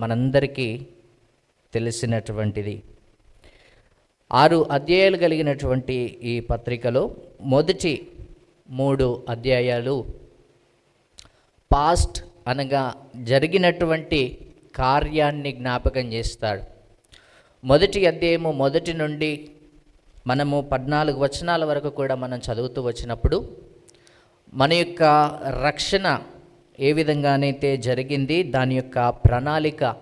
మనందరికీ తెలిసినటువంటిది. ఆరు అధ్యాయాలు కలిగినటువంటి ఈ పత్రికలో మొదటి మూడు అధ్యాయాలు పాస్ట్ అనగా జరిగినటువంటి కార్యాన్ని జ్ఞాపకం చేస్తాడు. మొదటి అధ్యాయము మొదటి నుండి మనము పద్నాలుగు వచనాల వరకు కూడా మనం చదువుతూ వచ్చినప్పుడు మన యొక్క రక్షణ ఏ విధంగానైతే జరిగింది దాని యొక్క ప్రణాళిక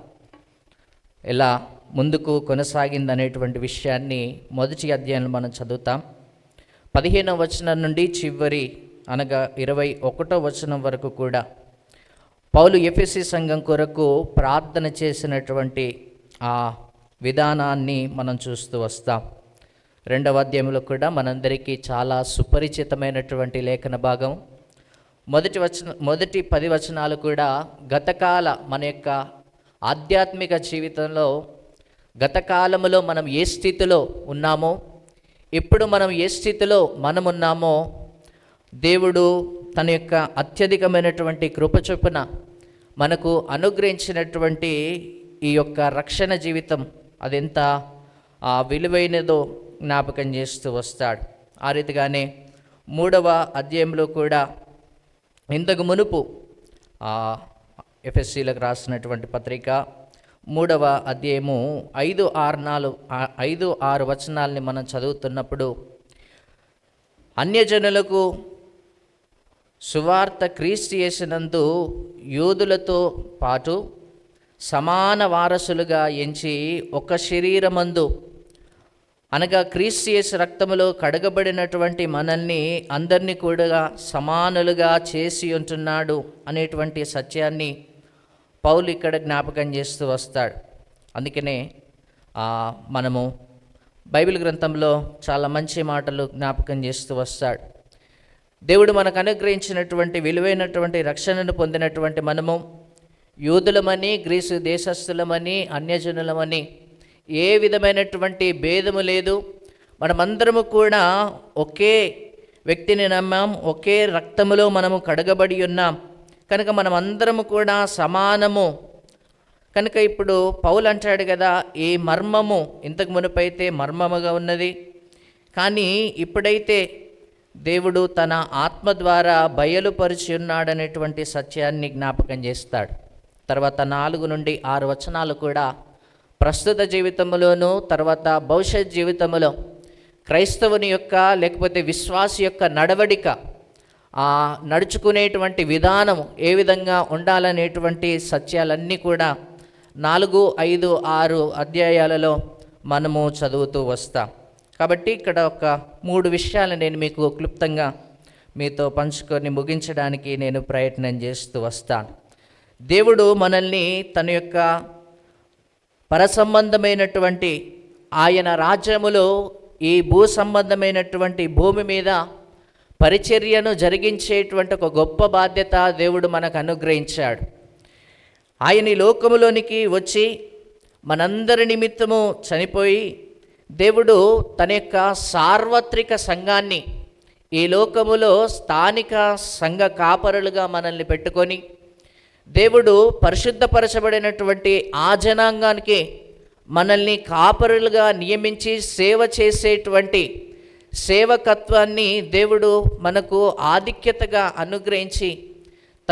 ఎలా ముందుకు కొనసాగింది అనేటువంటి విషయాన్ని మొదటి అధ్యాయంలో మనం చదువుతాం. పదిహేనవ వచనం నుండి చివరి అనగా ఇరవై ఒకటో వచనం వరకు కూడా పౌలు ఎఫ్ఎస్సి సంఘం కొరకు ప్రార్థన చేసినటువంటి ఆ విధానాన్ని మనం చూస్తూ వస్తాం. రెండవ అధ్యాయంలో కూడా మనందరికీ చాలా సుపరిచితమైనటువంటి లేఖన భాగం. మొదటి వచన మొదటి పది వచనాలు కూడా గతకాల మన యొక్క ఆధ్యాత్మిక జీవితంలో గతకాలములో మనం ఏ స్థితిలో ఉన్నామో ఇప్పుడు మనం ఏ స్థితిలో మనం ఉన్నామో దేవుడు తన యొక్క అత్యధికమైనటువంటి కృప చొప్పున మనకు అనుగ్రహించినటువంటి ఈ యొక్క రక్షణ జీవితం అదెంత ఆ, విలువైనదో జ్ఞాపకం చేస్తూ వస్తాడు. ఆ రీతిగానే మూడవ అధ్యాయంలో కూడా ఇంతకు మునుపు ఎఫ్ఎస్సీలకు రాసినటువంటి పత్రిక మూడవ అధ్యాయము ఐదు ఆరు నాలుగు ఐదు ఆరు వచనాల్ని మనం చదువుతున్నప్పుడు అన్యజనులకు సువార్త క్రీస్తు చేసినందు యూదులతో పాటు సమాన వారసులుగా ఎంచి ఒక శరీరమందు అనగా క్రీస్తు యేసు రక్తములో కడగబడినటువంటి మనల్ని అందరినీ కూడా సమానులుగా చేసి ఉంటున్నాడు అనేటువంటి సత్యాన్ని పౌలు ఇక్కడ జ్ఞాపకం చేస్తూ వస్తాడు. అందుకనే మనము బైబిల్ గ్రంథంలో చాలా మంచి మాటలు జ్ఞాపకం చేస్తూ వస్తాడు. దేవుడు మనకు అనుగ్రహించినటువంటి విలువైనటువంటి రక్షణను పొందినటువంటి మనము యూదులమని గ్రీసు దేశస్థులమని అన్యజనులమని ఏ విధమైనటువంటి భేదము లేదు. మనమందరము కూడా ఒకే వ్యక్తిని నమ్మాం ఒకే రక్తములో మనము కడగబడి ఉన్నాం. కనుక మనమందరము కూడా సమానము. కనుక ఇప్పుడు పౌలు అంటాడు కదా ఈ మర్మము ఇంతకు మునుపైతే మర్మముగా ఉన్నది. కానీ ఇప్పుడైతే దేవుడు తన ఆత్మ ద్వారా బయలుపరిచి ఉన్నాడనేటువంటి సత్యాన్ని జ్ఞాపకం చేస్తాడు. తర్వాత నాలుగు నుండి ఆరు వచనాలు కూడా ప్రస్తుత జీవితంలోనూ తర్వాత భవిష్యత్ జీవితంలో క్రైస్తవుని యొక్క లేకపోతే విశ్వాస యొక్క నడవడిక ఆ నడుచుకునేటువంటి విధానం ఏ విధంగా ఉండాలనేటువంటి సత్యాలన్నీ కూడా నాలుగు ఐదు ఆరు అధ్యాయాలలో మనము చదువుతూ వస్తాం. కాబట్టి ఇక్కడ ఒక మూడు విషయాలు నేను మీకు క్లుప్తంగా మీతో పంచుకొని ముగించడానికి నేను ప్రయత్నం చేస్తూ వస్తాను. దేవుడు మనల్ని తన యొక్క పరసంబంధమైనటువంటి ఆయన రాజ్యములో ఈ భూ సంబంధమైనటువంటి భూమి మీద పరిచర్యను జరిగించేటువంటి ఒక గొప్ప బాధ్యత దేవుడు మనకు అనుగ్రహించాడు. ఆయన ఈ లోకములోనికి వచ్చి మనందరి నిమిత్తము చనిపోయి దేవుడు తన యొక్క సార్వత్రిక సంఘాన్ని ఈ లోకములో స్థానిక సంఘ కాపరులుగా మనల్ని పెట్టుకొని దేవుడు పరిశుద్ధపరచబడినటువంటి ఆ జనాంగానికి మనల్ని కాపరులుగా నియమించి సేవ చేసేటువంటి సేవకత్వాన్ని దేవుడు మనకు ఆధిక్యతగా అనుగ్రహించి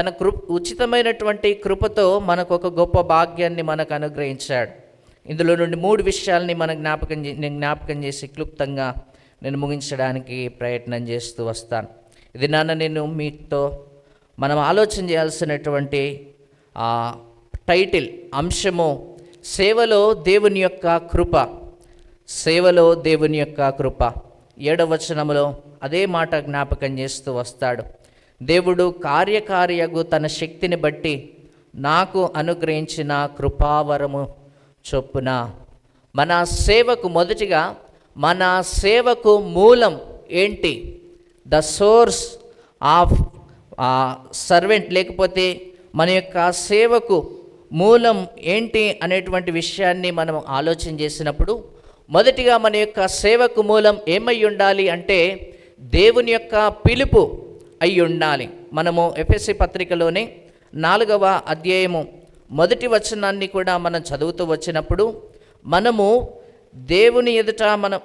తన కృ ఉచితమైనటువంటి కృపతో మనకు ఒక గొప్ప భాగ్యాన్ని మనకు అనుగ్రహించాడు. ఇందులో నుండి మూడు విషయాల్ని మన జ్ఞాపకం నేను జ్ఞాపకం చేసి క్లుప్తంగా నేను ముగించడానికి ప్రయత్నం చేస్తూ వస్తాను. ఇది నాన్న నేను మీతో మనం ఆలోచన చేయాల్సినటువంటి ఆ, టైటిల్ అంశము సేవలో దేవుని యొక్క కృప. సేవలో దేవుని యొక్క కృప. ఏడవ వచనములో అదే మాట జ్ఞాపకం చేస్తూ వస్తాడు. దేవుడు కార్యకార్యగు తన శక్తిని బట్టి నాకు అనుగ్రహించిన కృపావరము చొప్పున. మన సేవకు మొదటిగా మన సేవకు మూలం ఏంటి? ద సోర్స్ ఆఫ్ సర్వెంట్ లేకపోతే మన యొక్క సేవకు మూలం ఏంటి అనేటువంటి విషయాన్ని మనం ఆలోచన చేసినప్పుడు మొదటిగా మన యొక్క సేవకు మూలం ఏమై ఉండాలి అంటే దేవుని యొక్క పిలుపు అయి ఉండాలి. మనము ఎఫ్ఎస్సి పత్రికలోనే నాలుగవ అధ్యాయము మొదటి వచనాన్ని కూడా మనం చదువుతూ వచ్చినప్పుడు మనము దేవుని ఎదుట మనం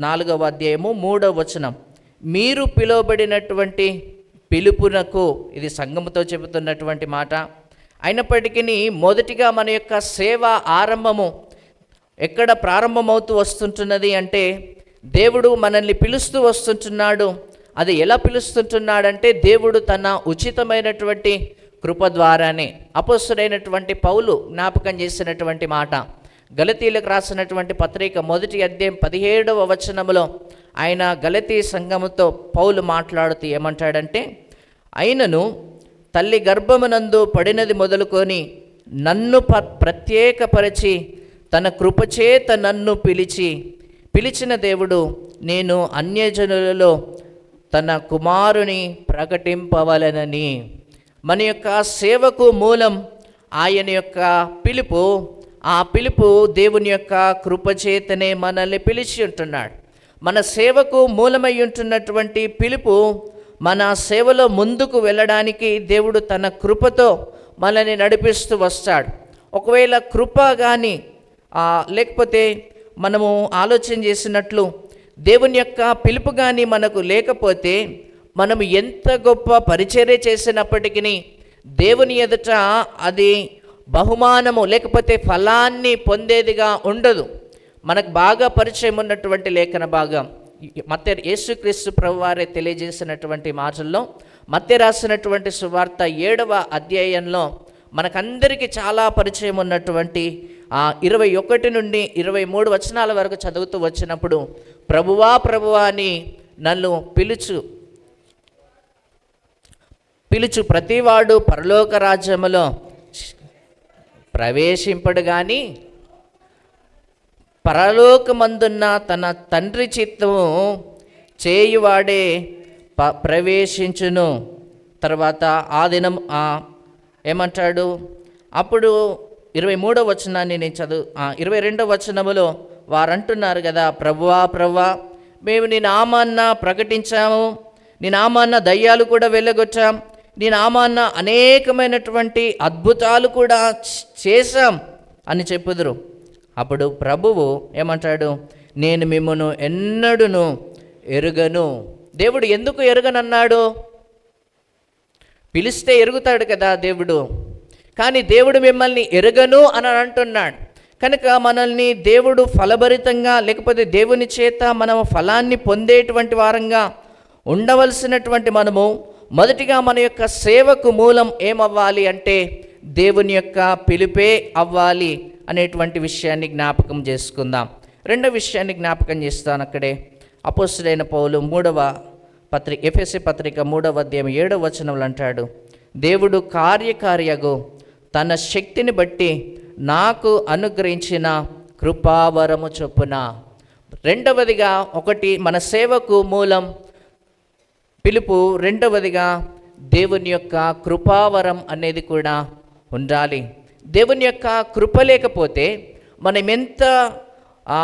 నాలుగవ అధ్యాయము మూడవ వచనం మీరు పిలువబడినటువంటి పిలుపునకు ఇది సంఘముతో చెబుతున్నటువంటి మాట. అయినప్పటికీ మొదటిగా మన యొక్క సేవ ఆరంభము ఎక్కడ ప్రారంభమవుతూ వస్తుంటున్నది అంటే దేవుడు మనల్ని పిలుస్తూ వస్తుంటున్నాడు. అది ఎలా పిలుస్తుంటున్నాడంటే దేవుడు తన ఉచితమైనటువంటి కృప ద్వారానే అపస్సుడైనటువంటి పౌలు జ్ఞాపకం చేసినటువంటి మాట. గలతీలకు రాసినటువంటి పత్రిక మొదటి అధ్యాయం పదిహేడవ వచనములో ఆయన గలతీ సంఘముతో పౌలు మాట్లాడుతూ ఏమంటాడంటే అయినను తల్లి గర్భమునందు పడినది మొదలుకొని నన్ను ప ప్రత్యేకపరిచి తన కృపచేత నన్ను పిలిచి పిలిచిన దేవుడు నేను అన్యజనులలో తన కుమారుని ప్రకటింపవలనని. మన యొక్క సేవకు మూలం ఆయన యొక్క పిలుపు ఆ పిలుపు దేవుని యొక్క కృపచేతనే మనల్ని పిలిచి ఉంటున్నాడు. మన సేవకు మూలమై ఉంటున్నటువంటి పిలుపు మన సేవలో ముందుకు వెళ్ళడానికి దేవుడు తన కృపతో మనల్ని నడిపిస్తూ వస్తాడు. ఒకవేళ కృప కానీ లేకపోతే మనము ఆలోచన చేసినట్లు దేవుని యొక్క పిలుపు కానీ మనకు లేకపోతే మనం ఎంత గొప్ప పరిచర్య చేసినప్పటికీ దేవుని ఎదుట అది బహుమానము లేకపోతే ఫలాన్ని పొందేదిగా ఉండదు. మనకు బాగా పరిచయం ఉన్నటువంటి లేఖన భాగం. మత్య యేసుక్రీస్తు ప్రభు వారే తెలియజేసినటువంటి మాటల్లో మత్య రాసినటువంటి సువార్త ఏడవ అధ్యాయంలో మనకందరికీ చాలా పరిచయం ఉన్నటువంటి ఆ ఇరవై ఒకటి నుండి ఇరవై మూడు వచనాల వరకు చదువుతూ వచ్చినప్పుడు ప్రభువా ప్రభువా అని నన్ను పిలుచు. పిలుచు ప్రతివాడు పరలోక రాజ్యములో ప్రవేశింపడు కానీ పరలోకమందున్న తన తండ్రి చిత్తము చేయువాడే ప ప్రవేశించును. తర్వాత ఆ దినం ఆ ఏమంటాడు? అప్పుడు ఇరవై మూడో వచనాన్ని నేను చదువు ఇరవై రెండో వచనములో వారంటున్నారు కదా ప్రభువా ప్రభువా మేము నీ నామాన్న ప్రకటించాము. నీ నామాన్న దయ్యాలు కూడా వెళ్ళగొచ్చాం నీ నామాన్న అనేకమైనటువంటి అద్భుతాలు కూడా చేశాం అని చెప్పుదురు. అప్పుడు ప్రభువు ఏమంటాడు? నేను మిమ్మను ఎన్నడును ఎరుగను. దేవుడు ఎందుకు ఎరుగనన్నాడు? పిలిస్తే ఎరుగుతాడు కదా దేవుడు. కానీ దేవుడు మిమ్మల్ని ఎరుగను అని అంటున్నాడు. కనుక మనల్ని దేవుడు ఫలభరితంగా లేకపోతే దేవుని చేత మనం ఫలాన్ని పొందేటువంటి వారంగా ఉండవలసినటువంటి మనము మొదటిగా మన యొక్క సేవకు మూలం ఏమవ్వాలి అంటే దేవుని యొక్క పిలుపే అవ్వాలి అనేటువంటి విషయాన్ని జ్ఞాపకం చేసుకుందాం. రెండో విషయాన్ని జ్ఞాపకం చేస్తాను అక్కడే. అపోస్తుడైన పౌలు మూడవ పత్రిక ఎఫ్ఎస్సి పత్రిక మూడవ అధ్యాయం ఏడవ వచనంలో అంటాడు దేవుడు కార్యకార్యగు తన శక్తిని బట్టి నాకు అనుగ్రహించిన కృపావరము చొప్పున. రెండవదిగా ఒకటి మన సేవకు మూలం పిలుపు రెండవదిగా దేవుని యొక్క కృపావరం అనేది కూడా ఉండాలి. దేవుని యొక్క కృప లేకపోతే మనం ఎంత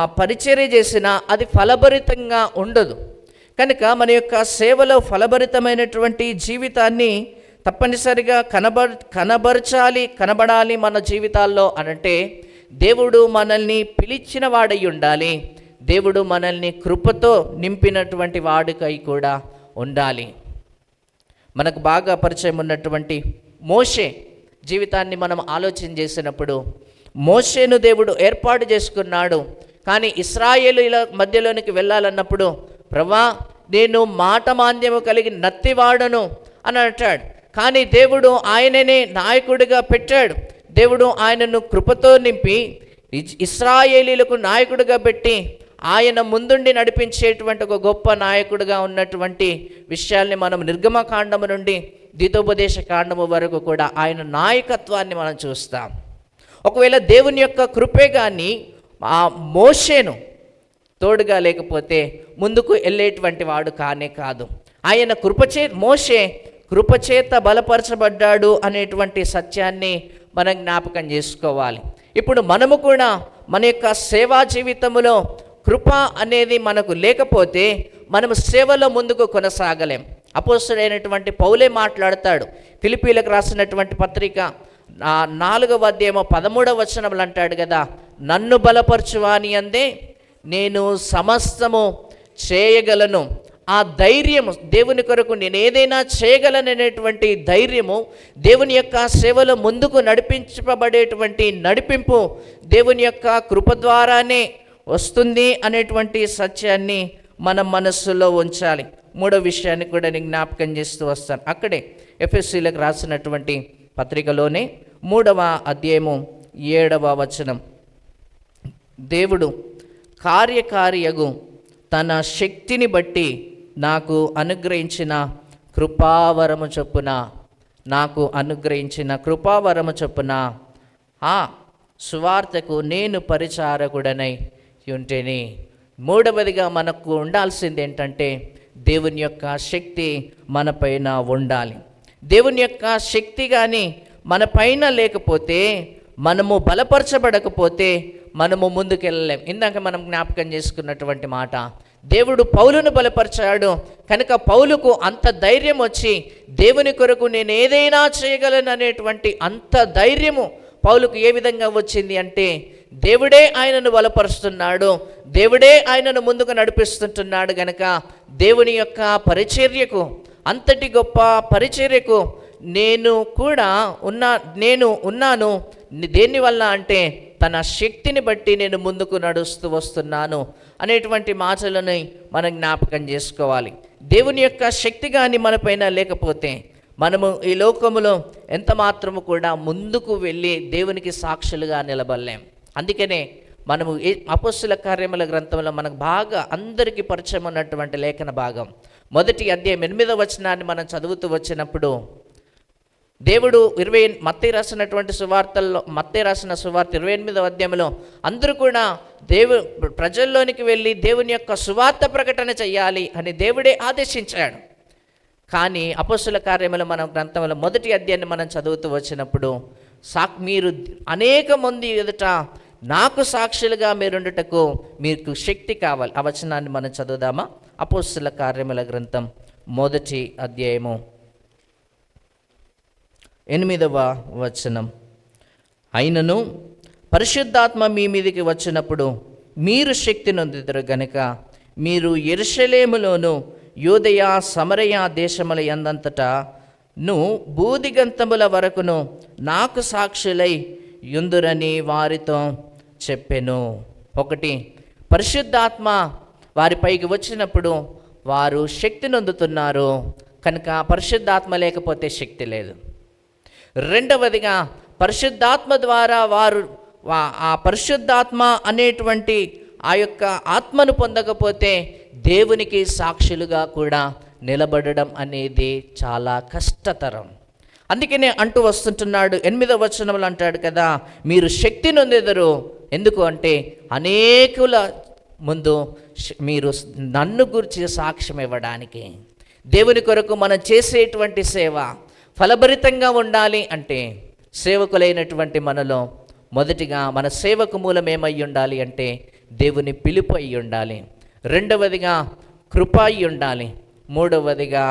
పరిచర్య చేసినా అది ఫలభరితంగా ఉండదు. కనుక మన యొక్క సేవలో ఫలభరితమైనటువంటి జీవితాన్ని తప్పనిసరిగా కనబర్ కనబరచాలి కనబడాలి మన జీవితాల్లో అనంటే దేవుడు మనల్ని పిలిచిన వాడై ఉండాలి. దేవుడు మనల్ని కృపతో నింపినటువంటి వాడుకై కూడా ఉండాలి. మనకు బాగా పరిచయం ఉన్నటువంటి మోషే జీవితాన్ని మనం ఆలోచన చేసినప్పుడు మోషేను దేవుడు ఏర్పాటు చేసుకున్నాడు. కానీ ఇస్రాయేలీల మధ్యలోనికి వెళ్ళాలన్నప్పుడు ప్రభా నేను మాట మాంద్యము కలిగి నత్తివాడను అని అంటాడు. కానీ దేవుడు ఆయననే నాయకుడిగా పెట్టాడు. దేవుడు ఆయనను కృపతో నింపి ఇస్రాయేలీలకు నాయకుడిగా పెట్టి ఆయన ముందుండి నడిపించేటువంటి ఒక గొప్ప నాయకుడిగా ఉన్నటువంటి విషయాల్ని మనం నిర్గమకాండము నుండి దితోపదేశ కాండము వరకు కూడా ఆయన నాయకత్వాన్ని మనం చూస్తాం. ఒకవేళ దేవుని యొక్క కృపే కానీ ఆ మోషేను తోడుగా లేకపోతే ముందుకు వెళ్ళేటువంటి వాడు కానే కాదు. ఆయన కృపచే మోషే కృపచేత బలపరచబడ్డాడు అనేటువంటి సత్యాన్ని మనం జ్ఞాపకం చేసుకోవాలి. ఇప్పుడు మనము కూడా మన యొక్క సేవా జీవితంలో కృప అనేది మనకు లేకపోతే మనం సేవలో ముందుకు కొనసాగలేం. అపోస్తుడైనటువంటి పౌలే మాట్లాడతాడు. ఫిలిపీలకు రాసినటువంటి పత్రిక నాలుగవ అధ్యాయము పదమూడవ వచనములు అంటాడు కదా నన్ను బలపరచువాని అందే? నేను సమస్తము చేయగలను. ఆ ధైర్యము దేవుని కొరకు నేను ఏదైనా చేయగలననేటువంటి ధైర్యము దేవుని యొక్క సేవలో ముందుకు నడిపించబడేటువంటి నడిపింపు దేవుని యొక్క కృప ద్వారానే వస్తుంది అనేటువంటి సత్యాన్ని మన మనస్సులో ఉంచాలి. మూడో విషయాన్ని కూడా నేను జ్ఞాపకం చేస్తూ వస్తాను. అక్కడే ఎఫ్ఎస్సీలకు రాసినటువంటి పత్రికలోనే మూడవ అధ్యాయము ఏడవ వచనం. దేవుడు కార్యకార్యగు తన శక్తిని బట్టి నాకు అనుగ్రహించిన కృపావరము చొప్పున నాకు అనుగ్రహించిన కృపావరము చొప్పున ఆ సువార్తకు నేను పరిచారకుడనై ఉంటేని. మూడవదిగా మనకు ఉండాల్సింది ఏంటంటే దేవుని యొక్క శక్తి మనపైన ఉండాలి. దేవుని యొక్క శక్తి కానీ మన పైన లేకపోతే మనము బలపరచబడకపోతే మనము ముందుకెళ్ళలేం. ఇందాక మనం జ్ఞాపకం చేసుకున్నటువంటి మాట దేవుడు పౌలును బలపరిచాడు. కనుక పౌలుకు అంత ధైర్యం వచ్చి దేవుని కొరకు నేను ఏదైనా చేయగలను అనేటువంటి అంత ధైర్యము పౌలుకు ఏ విధంగా వచ్చింది అంటే దేవుడే ఆయనను బలపరుస్తున్నాడు. దేవుడే ఆయనను ముందుకు నడిపిస్తుంటున్నాడు గనక దేవుని యొక్క పరిచర్యకు అంతటి గొప్ప పరిచర్యకు నేను కూడా ఉన్నా నేను ఉన్నాను. దేనివల్ల అంటే తన శక్తిని బట్టి నేను ముందుకు నడుస్తూ వస్తున్నాను అనేటువంటి మాటలని మనం జ్ఞాపకం చేసుకోవాలి. దేవుని యొక్క శక్తి కానీ మనపైన లేకపోతే మనము ఈ లోకములో ఎంత మాత్రము కూడా ముందుకు వెళ్ళి దేవునికి సాక్షులుగా నిలబడలేం. అందుకనే మనము అపస్సుల కార్యముల గ్రంథంలో మనకు బాగా అందరికీ పరిచయం ఉన్నటువంటి లేఖన భాగం. మొదటి అధ్యాయం ఎనిమిదవ వచనాన్ని మనం చదువుతూ వచ్చినప్పుడు దేవుడు ఇరవై మత్తే రాసినటువంటి సువార్తల్లో మత్తే రాసిన సువార్త ఇరవై ఎనిమిదవ అధ్యాయంలో అందరూ కూడా దేవు ప్రజల్లోనికి వెళ్ళి దేవుని యొక్క సువార్త ప్రకటన చేయాలి అని దేవుడే ఆదేశించాడు. కానీ అపస్సుల కార్యములు మనం గ్రంథంలో మొదటి అధ్యాయాన్ని మనం చదువుతూ వచ్చినప్పుడు సాక్ మీరు అనేక మంది ఎదుట నాకు సాక్షులుగా మీరుండుటకు మీకు శక్తి కావాలి. ఆ వచనాన్ని మనం చదువుదామా? అపోస్తుల కార్యముల గ్రంథం మొదటి అధ్యాయము. ఎనిమిదవ వచనం. అయినను పరిశుద్ధాత్మ మీ మీదికి వచ్చినప్పుడు మీరు శక్తి నొందుతారు గనుక మీరు ఎరుషలేములోను యూదయ సమరయ దేశముల ఎందంతటా ను బూదిగంతముల వరకును నాకు సాక్షులై యుందురని వారితో చెప్పెను. ఒకటి పరిశుద్ధాత్మ వారిపైకి వచ్చినప్పుడు వారు శక్తి నొందుతున్నారు కనుక పరిశుద్ధాత్మ లేకపోతే శక్తి లేదు. రెండవదిగా పరిశుద్ధాత్మ ద్వారా వారు ఆ పరిశుద్ధాత్మ అనేటువంటి ఆ యొక్క ఆత్మను పొందకపోతే దేవునికి సాక్షులుగా కూడా నిలబడడం అనేది చాలా కష్టతరం. అందుకనే అంటూ వస్తుంటున్నాడు. ఎనిమిదవ వచనములు అంటాడు కదా మీరు శక్తి నొందెదరు. ఎందుకు అంటే అనేకుల ముందు మీరు నన్ను గురించి సాక్ష్యం ఇవ్వడానికి. దేవుని కొరకు మనం చేసేటువంటి సేవ ఫలభరితంగా ఉండాలి అంటే సేవకులైనటువంటి మనలో మొదటిగా మన సేవకు మూలం ఏమై ఉండాలి అంటే దేవుని పిలుపు అయి ఉండాలి. రెండవదిగా కృప అయి ఉండాలి. మూడవదిగా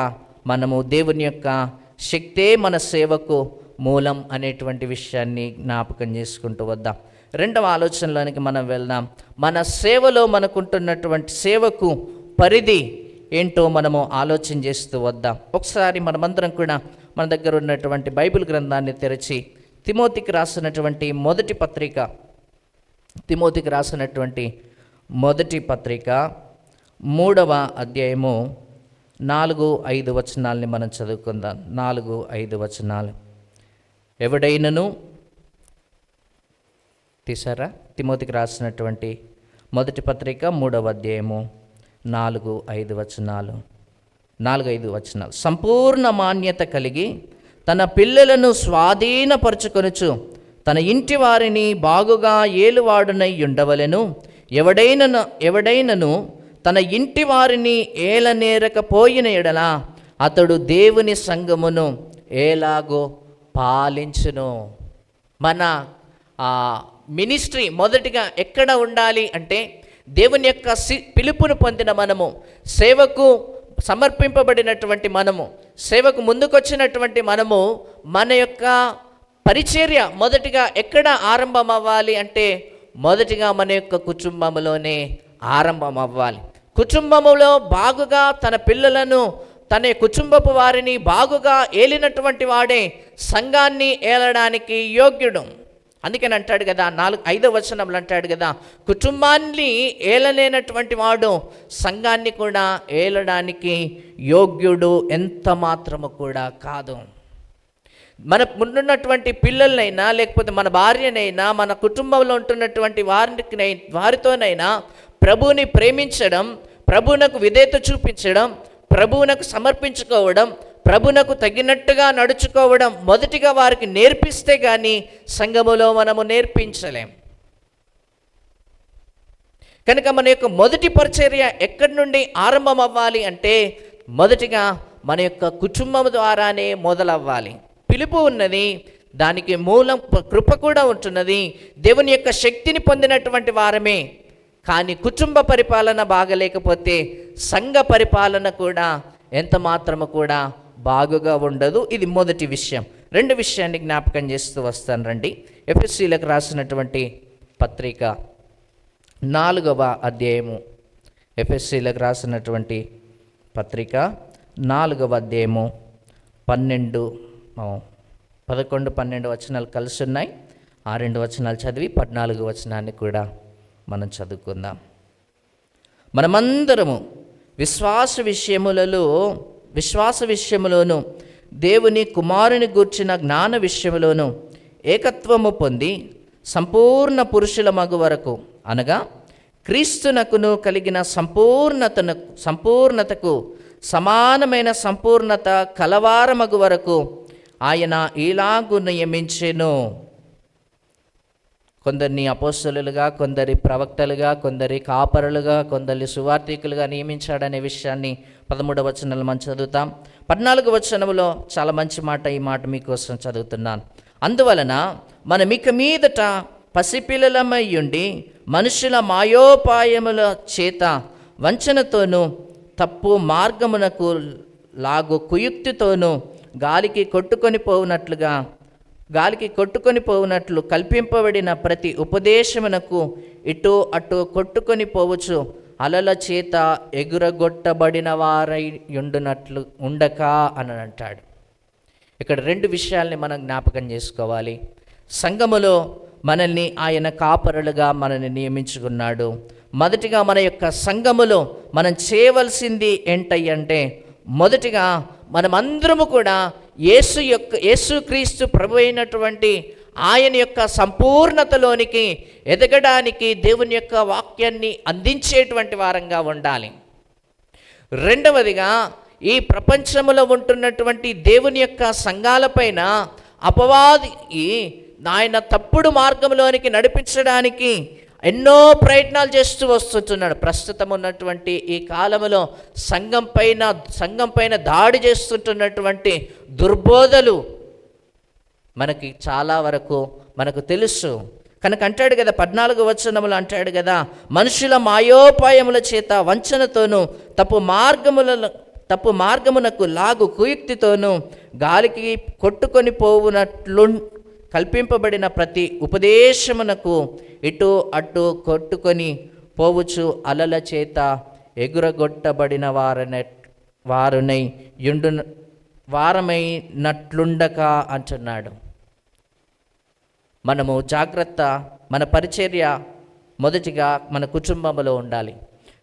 మనము దేవుని యొక్క శక్తే మన సేవకు మూలం అనేటువంటి విషయాన్ని జ్ఞాపకం చేసుకుంటూ వద్దాం. రెండవ ఆలోచనలోనికి మనం వెళ్దాం. మన సేవలో మనకుంటున్నటువంటి సేవకు పరిధి ఏంటో మనము ఆలోచన చేస్తూ వద్దాం. ఒకసారి మనమందరం కూడా మన దగ్గర ఉన్నటువంటి బైబిల్ గ్రంథాన్ని తెరిచి తిమోతికి రాసినటువంటి మొదటి పత్రిక తిమోతికి రాసినటువంటి మొదటి పత్రిక మూడవ అధ్యాయము నాలుగు ఐదు వచనాల్ని మనం చదువుకుందాం. నాలుగు ఐదు వచనాలు. ఎవడైనను తీసారా? తిమోతికి రాసినటువంటి మొదటి పత్రిక మూడవ అధ్యాయము. నాలుగు ఐదు వచనాలు. నాలుగు ఐదు వచనాలు. సంపూర్ణ మాన్యత కలిగి తన పిల్లలను స్వాధీనపరచుకొనుచు తన ఇంటి వారిని బాగుగా ఏలువాడునై ఉండవలెను. ఎవడైనను ఎవడైనను తన ఇంటి వారిని ఏలనేరకపోయిన ఎడల అతడు దేవుని సంగమును ఏలాగో పాలించును. మన ఆ, మినిస్ట్రీ మొదటిగా ఎక్కడ ఉండాలి అంటే దేవుని యొక్క సి పిలుపును పొందిన మనము సేవకు సమర్పింపబడినటువంటి మనము సేవకు ముందుకొచ్చినటువంటి మనము మన యొక్క పరిచర్య మొదటిగా ఎక్కడ ఆరంభం అవ్వాలి అంటే మొదటిగా మన యొక్క కుటుంబంలోనే ఆరంభం అవ్వాలి కుటుంబములో బాగుగా తన పిల్లలను తన కుటుంబపు వారిని బాగుగా ఏలినటువంటి వాడే సంఘాన్ని ఏలడానికి యోగ్యుడు. అందుకని అంటాడు కదా నాలుగు ఐదో వచనంలో అంటాడు కదా కుటుంబాన్ని ఏలలేనటువంటి వాడు సంఘాన్ని కూడా ఏలడానికి యోగ్యుడు ఎంత మాత్రము కూడా కాదు. మన ముందున్నటువంటి పిల్లలనైనా లేకపోతే మన భార్యనైనా మన కుటుంబంలో ఉంటున్నటువంటి వారికి వారితోనైనా ప్రభువుని ప్రేమించడం ప్రభువునకు విధేయత చూపించడం ప్రభువునకు సమర్పించుకోవడం ప్రభునకు తగినట్టుగా నడుచుకోవడం మొదటిగా వారికి నేర్పిస్తే కానీ సంఘములో మనము నేర్పించలేం. కనుక మన యొక్క మొదటి పరిచర్య ఎక్కడి నుండి ఆరంభం అవ్వాలి అంటే మొదటిగా మన యొక్క కుటుంబం ద్వారానే మొదలవ్వాలి. పిలుపు ఉన్నది దానికి మూలం కృప కూడా ఉంటున్నది దేవుని యొక్క శక్తిని పొందినటువంటి వారమే కానీ కుటుంబ పరిపాలన బాగలేకపోతే సంఘ పరిపాలన కూడా ఎంత మాత్రము కూడా బాగుగా ఉండదు. ఇది మొదటి విషయం. రెండు విషయాన్ని జ్ఞాపకం చేస్తూ వస్తాను రండి. ఎఫ్ఎస్సీలకు రాసినటువంటి పత్రిక నాలుగవ అధ్యాయము. ఎఫ్ఎస్సీలకు రాసినటువంటి పత్రిక నాలుగవ అధ్యాయము. పన్నెండు పదకొండు పన్నెండు వచనాలు కలిసి ఉన్నాయి. ఆ రెండు వచనాలు చదివి పద్నాలుగు వచనాన్ని కూడా మనం చదువుకుందాం. మనమందరము విశ్వాస విషయములలో విశ్వాస విషయములోను దేవుని కుమారుని గూర్చిన జ్ఞాన విషయములోను ఏకత్వము పొంది సంపూర్ణ పురుషుల మగు వరకు అనగా క్రీస్తునకును కలిగిన సంపూర్ణతను సంపూర్ణతకు సమానమైన సంపూర్ణత కలవారమగు వరకు ఆయన ఇలాగు నియమించెను? కొందరిని అపోస్తులుగా కొందరి ప్రవక్తలుగా కొందరి కాపరులుగా కొందరి సువార్థికులుగా నియమించాడనే విషయాన్ని పదమూడవ వచనంలో మనం చదువుతాం. పద్నాలుగు వచనములో చాలా మంచి మాట ఈ మాట మీకోసం చదువుతున్నాను. అందువలన మనం ఇక మీదట పసిపిల్లలమై ఉండి మనుషుల మాయోపాయముల చేత వంచనతోనూ తప్పు మార్గమునకు లాగు కుయుక్తితోనూ గాలికి కొట్టుకొని పోవునట్లుగా గాలికి కొట్టుకొని పోవునట్లు కల్పింపబడిన ప్రతి ఉపదేశమునకు ఇటు అటు కొట్టుకొని పోవచ్చు అలల చేత ఎగురగొట్టబడిన వారై ఉండునట్లు ఉండక అని అంటాడు. ఇక్కడ రెండు విషయాల్ని మనం జ్ఞాపకం చేసుకోవాలి. సంఘములో మనల్ని ఆయన కాపరులుగా మనల్ని నియమించుకున్నాడు. మొదటిగా మన యొక్క సంఘములో మనం చేయవలసింది ఏంటంటే మొదటిగా మనమందరము కూడా యేసు యొక్క యేసుక్రీస్తు ప్రభు అయినటువంటి ఆయన యొక్క సంపూర్ణతలోనికి ఎదగడానికి దేవుని యొక్క వాక్యాన్ని అందించేటువంటి వారంగా ఉండాలి. రెండవదిగా ఈ ప్రపంచంలో ఉంటున్నటువంటి దేవుని యొక్క సంఘాలపైన అపవాది ఆయన తప్పుడు మార్గంలోనికి నడిపించడానికి ఎన్నో ప్రయత్నాలు చేస్తూ వస్తున్నాడు ప్రస్తుతం ఉన్నటువంటి ఈ కాలంలో సంఘం పైన సంఘం పైన దాడి చేస్తుంటున్నటువంటి దుర్బోధలు మనకి చాలా వరకు మనకు తెలుసు. కనుక అంటాడు కదా పద్నాలుగు వచనములు అంటాడు కదా మనుషుల మాయోపాయముల చేత వంచనతోనూ తప్పు మార్గముల తప్పు మార్గమునకు లాగు కుయుక్తితోనూ గాలికి కొట్టుకొని పోవునట్లు కల్పింపబడిన ప్రతి ఉపదేశమునకు ఇటు అటు కొట్టుకొని పోవచ్చు అలల చేత ఎగురగొట్టబడిన వారన వారునై యుండు వారమైనట్లుండక అంటున్నాడు. మనము జాగ్రత్త మన పరిచర్య మొదటిగా మన కుటుంబంలో ఉండాలి.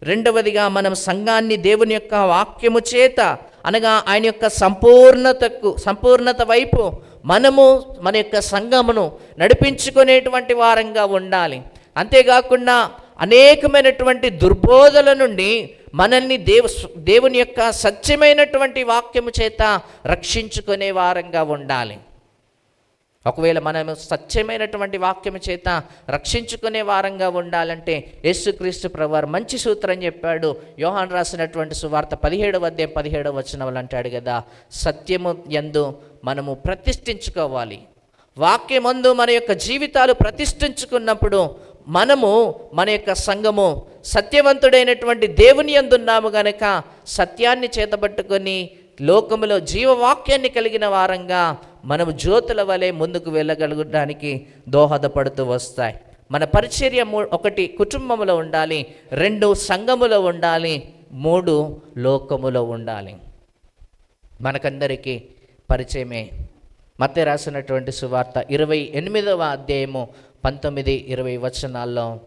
రెండవదిగా మనం సంఘాన్ని దేవుని యొక్క వాక్యము చేత అనగా ఆయన యొక్క సంపూర్ణతకు సంపూర్ణత వైపు మనము మన యొక్క సంఘమును నడిపించుకునేటువంటి వారంగా ఉండాలి. అంతేకాకుండా అనేకమైనటువంటి దుర్బోధల నుండి మనల్ని దేవు దేవుని యొక్క సత్యమైనటువంటి వాక్యము చేత రక్షించుకునే వారంగా ఉండాలి. ఒకవేళ మనము సత్యమైనటువంటి వాక్యము చేత రక్షించుకునే వారంగా ఉండాలంటే యేసుక్రీస్తు ప్రభువారు మంచి సూత్రం చెప్పాడు. యోహాన్ రాసినటువంటి సువార్త పదిహేడవ అధ్యాయం పదిహేడవ వచనములు అంటాడు కదా సత్యము యందు మనము ప్రతిష్ఠించుకోవాలి. వాక్యమందు మన యొక్క జీవితాలు ప్రతిష్ఠించుకున్నప్పుడు మనము మన యొక్క సంఘము సత్యవంతుడైనటువంటి దేవుని ఎందున్నాము గనక సత్యాన్ని చేతబట్టుకొని లోకములో జీవవాక్యాన్ని కలిగిన వారంగా మనం జ్యోతుల వలె ముందుకు వెళ్ళగలగడానికి దోహదపడుతూ వస్తాయి. మన పరిచర్య ఒకటి కుటుంబంలో ఉండాలి రెండు సంఘములో ఉండాలి మూడు లోకములో ఉండాలి. మనకందరికీ పరిచయమే. మత్తే రాసినటువంటి సువార్త ఇరవై ఎనిమిదవ అధ్యాయము పంతొమ్మిది ఇరవై వచనాల్లో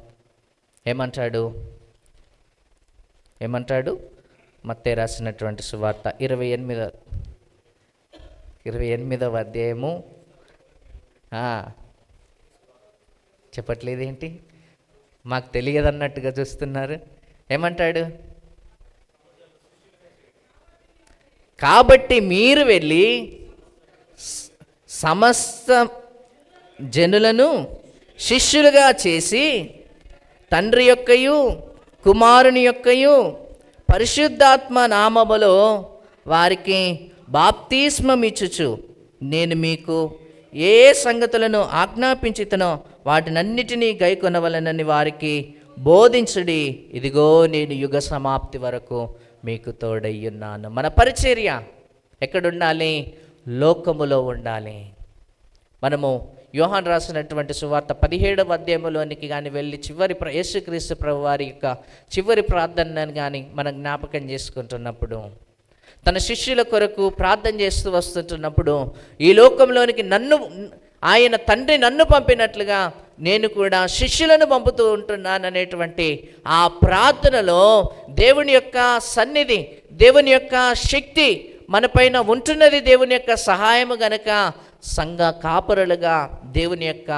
ఏమంటాడు? ఏమంటాడు? మత్తే రాసినటువంటి సువార్త ఇరవై ఎనిమిదో ఇరవై ఎనిమిదవ అధ్యాయము. చెప్పట్లేదేంటి? చెప్పట్లేదు ఏంటి మాకు తెలియదన్నట్టుగా చూస్తున్నారు. ఏమంటాడు? కాబట్టి మీరు వెళ్ళి సమస్త జనులను శిష్యులుగా చేసి తండ్రి యొక్కయు కుమారుని యొక్కయు పరిశుద్ధాత్మ నామములో వారికి బాప్తిస్మమిచ్చుచు నేను మీకు ఏ సంగతులను ఆజ్ఞాపించితనో వాటినన్నిటినీ గైకొనవలనని వారికి బోధించుడి. ఇదిగో నేను యుగ సమాప్తి వరకు మీకు తోడయ్యున్నాను. మన పరిచర్య ఎక్కడుండాలి? లోకములో ఉండాలి. మనము యోహాన్ రాసినటువంటి సువార్త పదిహేడవ అధ్యాయంలోనికి కానీ వెళ్ళి చివరి ప్ర యేసుక్రీస్తు ప్రభు వారి యొక్క చివరి ప్రార్థనను కానీ మనం జ్ఞాపకం చేసుకుంటున్నప్పుడు తన శిష్యుల కొరకు ప్రార్థన చేస్తూ వస్తుంటున్నప్పుడు ఈ లోకంలోనికి నన్ను ఆయన తండ్రి నన్ను పంపినట్లుగా నేను కూడా శిష్యులను పంపుతూ ఉంటున్నాను అనేటువంటి ఆ ప్రార్థనలో దేవుని యొక్క సన్నిధి దేవుని యొక్క శక్తి మనపైన ఉంటున్నది దేవుని యొక్క సహాయము గనక సంఘ కాపరులుగా దేవుని యొక్క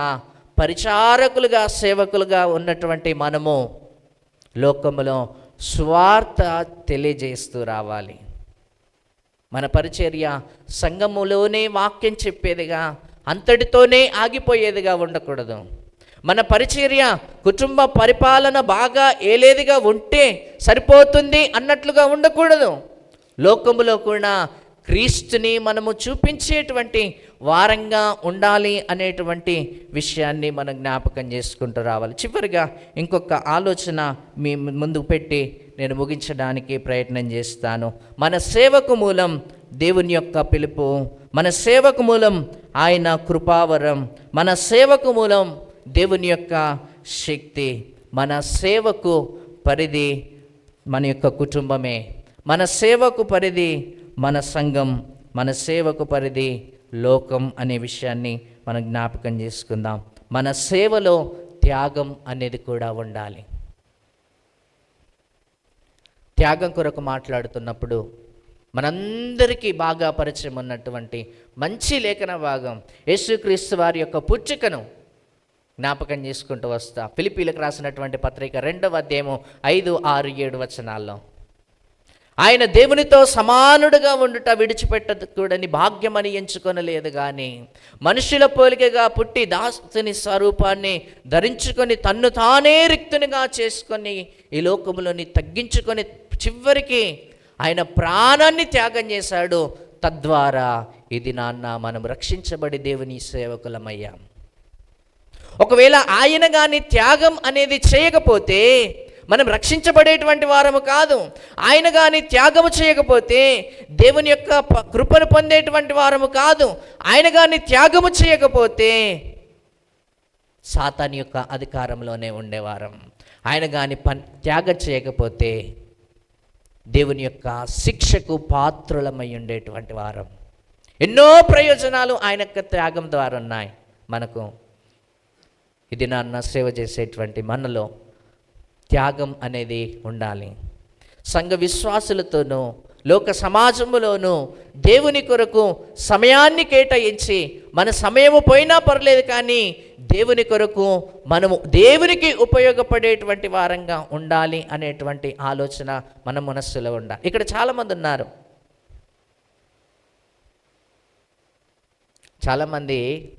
పరిచారకులుగా సేవకులుగా ఉన్నటువంటి మనము లోకములో స్వార్థ తెలియజేస్తూ రావాలి. మన పరిచర్య సంఘములోనే వాక్యం చెప్పేదిగా అంతటితోనే ఆగిపోయేదిగా ఉండకూడదు. మన పరిచర్య కుటుంబ పరిపాలన బాగా ఏలేదిగా ఉంటే సరిపోతుంది అన్నట్లుగా ఉండకూడదు. లోకములో కూడా క్రీస్తుని మనము చూపించేటువంటి వారంగా ఉండాలి అనేటువంటి విషయాన్ని మనం జ్ఞాపకం చేసుకుంటూ రావాలి. చివరిగా ఇంకొక ఆలోచన మీ ముందుకు పెట్టి నేను ముగించడానికి ప్రయత్నం చేస్తాను. మన సేవకు మూలం దేవుని యొక్క పిలుపు. మన సేవకు మూలం ఆయన కృపావరం. మన సేవకు మూలం దేవుని యొక్క శక్తి. మన సేవకు పరిధి మన యొక్క కుటుంబమే. మన సేవకు పరిధి మన సంఘం. మన సేవకు పరిధి లోకం అనే విషయాన్ని మనం జ్ఞాపకం చేసుకుందాం. మన సేవలో త్యాగం అనేది కూడా ఉండాలి. త్యాగం కొరకు మాట్లాడుతున్నప్పుడు మనందరికీ బాగా పరిచయం ఉన్నటువంటి మంచి లేఖన భాగం యేసుక్రీస్తు వారి యొక్క పుచ్చుకను జ్ఞాపకం చేసుకుంటూ వస్తా. ఫిలిపీలకు రాసినటువంటి పత్రిక రెండవ అధ్యాయము ఐదు ఆరు ఏడు వచనాల్లో. ఆయన దేవునితో సమానుడుగా ఉండుట విడిచిపెట్టకూడని భాగ్యమని ఎంచుకొనలేదు కానీ మనుషుల పోలికగా పుట్టి దాసుని స్వరూపాన్ని ధరించుకొని తన్ను తానే రిక్తునిగా చేసుకొని ఈ లోకములోని తగ్గించుకొని చివరికి ఆయన ప్రాణాన్ని త్యాగం చేశాడు. తద్వారా ఇది నాన్న మనం రక్షించబడి దేవుని సేవకులమయ్యాం. ఒకవేళ ఆయన కానీ త్యాగం అనేది చేయకపోతే మనం రక్షించబడేటువంటి వారము కాదు. ఆయన కానీ త్యాగము చేయకపోతే దేవుని యొక్క ప- కృపను పొందేటువంటి వారము కాదు. ఆయన కానీ త్యాగము చేయకపోతే సాతాన్ యొక్క అధికారంలోనే ఉండేవారం. ఆయన కానీ పన్ త్యాగం చేయకపోతే దేవుని యొక్క శిక్షకు పాత్రులమై ఉండేటువంటి వారం. ఎన్నో ప్రయోజనాలు ఆయన యొక్క త్యాగం ద్వారా ఉన్నాయి. మనకు ఇది నాన్న సేవ చేసేటువంటి మనలో త్యాగం అనేది ఉండాలి. సంఘ విశ్వాసులతోనూ లోక సమాజంలోనూ దేవుని కొరకు సమయాన్ని కేటాయించి మన సమయము పోయినా పర్లేదు కానీ దేవుని కొరకు మనము దేవునికి ఉపయోగపడేటువంటి వారంగా ఉండాలి అనేటువంటి ఆలోచన మన మనస్సులో ఉండాలి ఇక్కడ చాలామంది ఉన్నారు. చాలామంది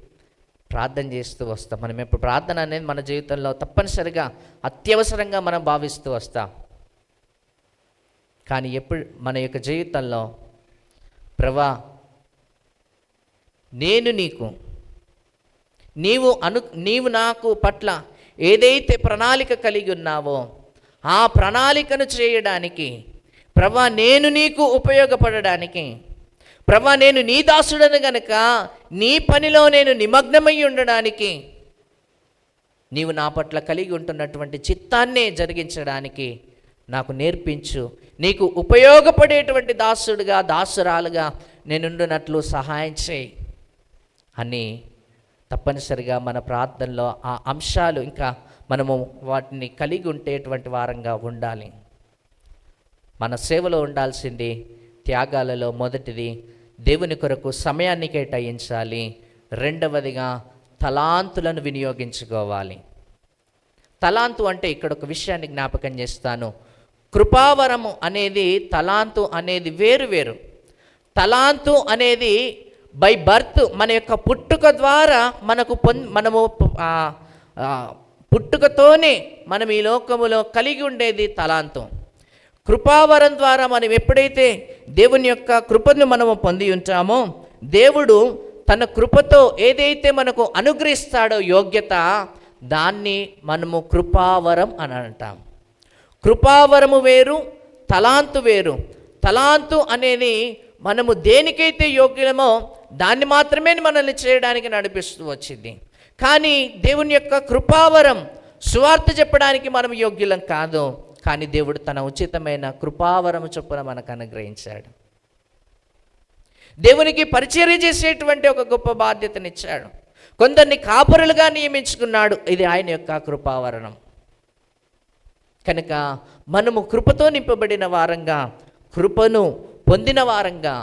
ప్రార్థన చేస్తూ వస్తాం. మనం ఎప్పుడు ప్రార్థన అనేది మన జీవితంలో తప్పనిసరిగా అత్యవసరంగా మనం భావిస్తూ వస్తాం. కానీ ఎప్పుడు మన యొక్క జీవితంలో ప్రభా నేను నీకు నీవు అను నీవు నాకు పట్ల ఏదైతే ప్రణాళిక కలిగి ఉన్నావో ఆ ప్రణాళికను చేయడానికి ప్రభా నేను నీకు ఉపయోగపడడానికి ప్రభా నేను నీ దాసుడను గనుక నీ పనిలో నేను నిమగ్నమై ఉండడానికి నీవు నా పట్ల కలిగి ఉంటున్నటువంటి చిత్తాన్నే జరిగించడానికి నాకు నేర్పించు. నీకు ఉపయోగపడేటువంటి దాసుడుగా దాసురాలుగా నేనుండునట్లు సహాయం చేయి. అని తప్పనిసరిగా మన ప్రార్థనలో ఆ అంశాలు ఇంకా మనము వాటిని కలిగి ఉండేటువంటి వారంగా ఉండాలి. మన సేవలో ఉండాల్సింది త్యాగాలలో మొదటిది దేవుని కొరకు సమయాన్ని కేటాయించాలి. రెండవదిగా తలాంతులను వినియోగించుకోవాలి. తలాంతు అంటే ఇక్కడ ఒక విషయాన్ని జ్ఞాపకం చేస్తాను. కృపావరము అనేది తలాంతు అనేది వేరు వేరు. తలాంతు అనేది బై బర్త్ మన యొక్క పుట్టుక ద్వారా మనకు పొంది మనము పుట్టుకతోనే మనం ఈ లోకములో కలిగి ఉండేది తలాంతం. కృపావరం ద్వారా మనం ఎప్పుడైతే దేవుని యొక్క కృపను మనము పొంది ఉంటామో దేవుడు తన కృపతో ఏదైతే మనకు అనుగ్రహిస్తాడో యోగ్యత దాన్ని మనము కృపావరం అని అంటాం. కృపావరము వేరు తలాంతు వేరు. తలాంతు అనేది మనము దేనికైతే యోగ్యమో దాన్ని మాత్రమే మనల్ని చేయడానికి నడిపిస్తూ వచ్చింది. కానీ దేవుని యొక్క కృపావరం సువార్త చెప్పడానికి మనం యోగ్యులం కాదు. కానీ దేవుడు తన ఉచితమైన కృపావరము చొప్పున మనకు అనుగ్రహించాడు. దేవునికి పరిచర్య చేసేటువంటి ఒక గొప్ప బాధ్యతనిచ్చాడు. కొందరిని కాపురులుగా నియమించుకున్నాడు. ఇది ఆయన యొక్క కృపావరణం. కనుక మనము కృపతో నింపబడిన వారంగా కృపను పొందిన వారంగా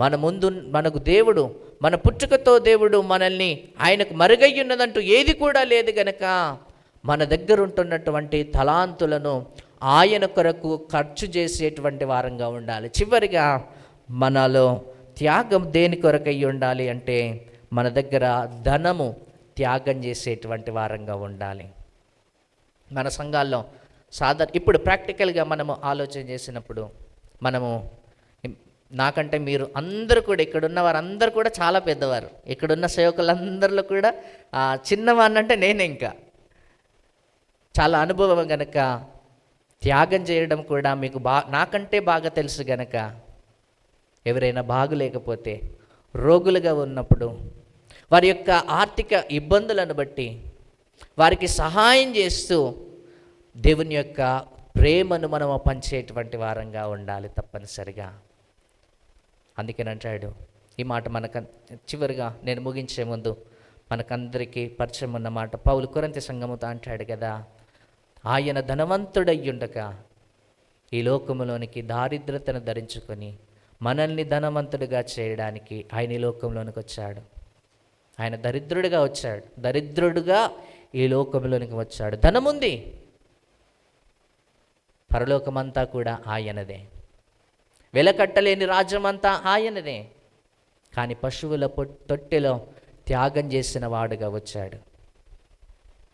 మన ముందు మనకు దేవుడు మన పుట్టుకతో దేవుడు మనల్ని ఆయనకు మరుగయ్యున్నదంటూ ఏది కూడా లేదు గనక మన దగ్గర ఉంటున్నటువంటి తలాంతులను ఆయన కొరకు ఖర్చు చేసేటువంటి వారంగా ఉండాలి. చివరిగా మనలో త్యాగం దేని కొరకై ఉండాలి అంటే మన దగ్గర ధనము త్యాగం చేసేటువంటి వారంగా ఉండాలి. మన సంఘాల్లో సాధారణ ఇప్పుడు ప్రాక్టికల్గా మనము ఆలోచన చేసినప్పుడు మనము నాకంటే మీరు అందరూ కూడా ఇక్కడున్న వారందరూ కూడా చాలా పెద్దవారు. ఇక్కడున్న సేవకులందరిలో కూడా ఆ, చిన్నవాడిని అంటే నేనే ఇంకా. చాలా అనుభవం గనక త్యాగం చేయడం కూడా మీకు బా నాకంటే బాగా తెలుసు గనక ఎవరైనా బాగులేకపోతే రోగులుగా ఉన్నప్పుడు వారి యొక్క ఆర్థిక ఇబ్బందులను బట్టి వారికి సహాయం చేస్తూ దేవుని యొక్క ప్రేమను మనం పంచేటువంటి వారంగా ఉండాలి తప్పనిసరిగా. అందుకని అంటాడు ఈ మాట మనకు చివరిగా నేను ముగించే ముందు మనకందరికీ పరిచయం ఉన్న మాట పౌలు కొరంతి సంగముతో అంటాడు కదా ఆయన ధనవంతుడయ్యుండక ఈ లోకములోనికి దారిద్రతను ధరించుకొని మనల్ని ధనవంతుడిగా చేయడానికి ఆయన ఈ లోకంలోనికి వచ్చాడు. ఆయన దరిద్రుడిగా వచ్చాడు. దరిద్రుడుగా ఈ లోకంలోనికి వచ్చాడు. ధనముంది. పరలోకమంతా కూడా ఆయనదే. వెలకట్టలేని రాజ్యమంతా ఆయనదే. కానీ పశువుల పొట్- తొట్టెలో త్యాగం చేసిన వాడుగా వచ్చాడు.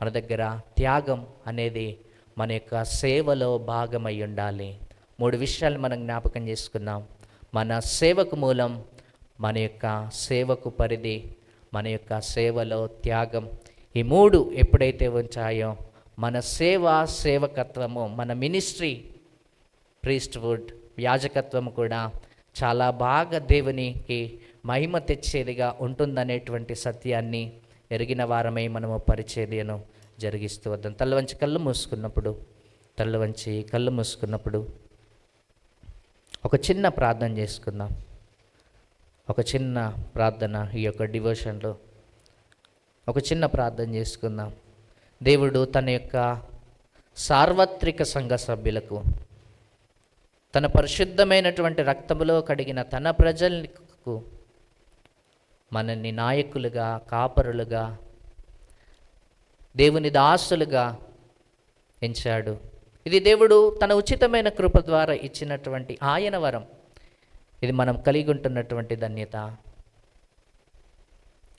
మన దగ్గర త్యాగం అనేది మన యొక్క సేవలో భాగమై ఉండాలి. మూడు విషయాలు మనం జ్ఞాపకం చేసుకున్నాం మన సేవకు మూలం మన యొక్క సేవకు పరిధి మన యొక్క సేవలో త్యాగం ఈ మూడు ఎప్పుడైతే ఉంచాయో మన సేవ సేవకత్వము మన మినిస్ట్రీ ప్రీస్ట్వుడ్ యాజకత్వం కూడా చాలా బాగా దేవునికి మహిమ తెచ్చేదిగా ఉంటుందనేటువంటి సత్యాన్ని ఎరిగిన వారమై మనము పరిచర్యను జరిగిస్తూ వద్దాం. తల్ల వంచి కళ్ళు మూసుకున్నప్పుడు తల్ల వంచి కళ్ళు మూసుకున్నప్పుడు ఒక చిన్న ప్రార్థన చేసుకుందాం. ఒక చిన్న ప్రార్థన ఈ యొక్క డివోషన్లో ఒక చిన్న ప్రార్థన చేసుకుందాం. దేవుడు తన యొక్క సార్వత్రిక సంఘ సభ్యులకు తన పరిశుద్ధమైనటువంటి రక్తములో కడిగిన తన ప్రజలకు మనల్ని నాయకులుగా కాపరులుగా దేవుని దాసులుగా ఎంచాడు. ఇది దేవుడు తన ఉచితమైన కృప ద్వారా ఇచ్చినటువంటి ఆయన వరం. ఇది మనం కలిగి ఉంటున్నటువంటి ధన్యత.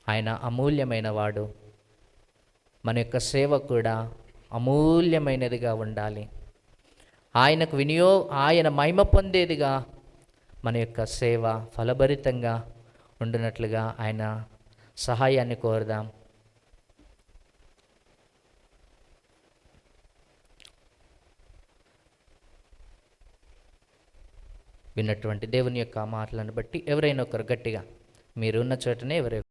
ఆయన అమూల్యమైన వాడు. మన యొక్క సేవ కూడా అమూల్యమైనదిగా ఉండాలి. ఆయనకు వినియో ఆయన మహిమ పొందేదిగా మన యొక్క సేవ ఫలభరితంగా ఉండినట్లుగా ఆయన సహాయాన్ని కోరుదాం. విన్నటువంటి దేవుని యొక్క మాటలను బట్టి ఎవరైనా ఒకరు గట్టిగా మీరున్న చోటనే ఎవరైనా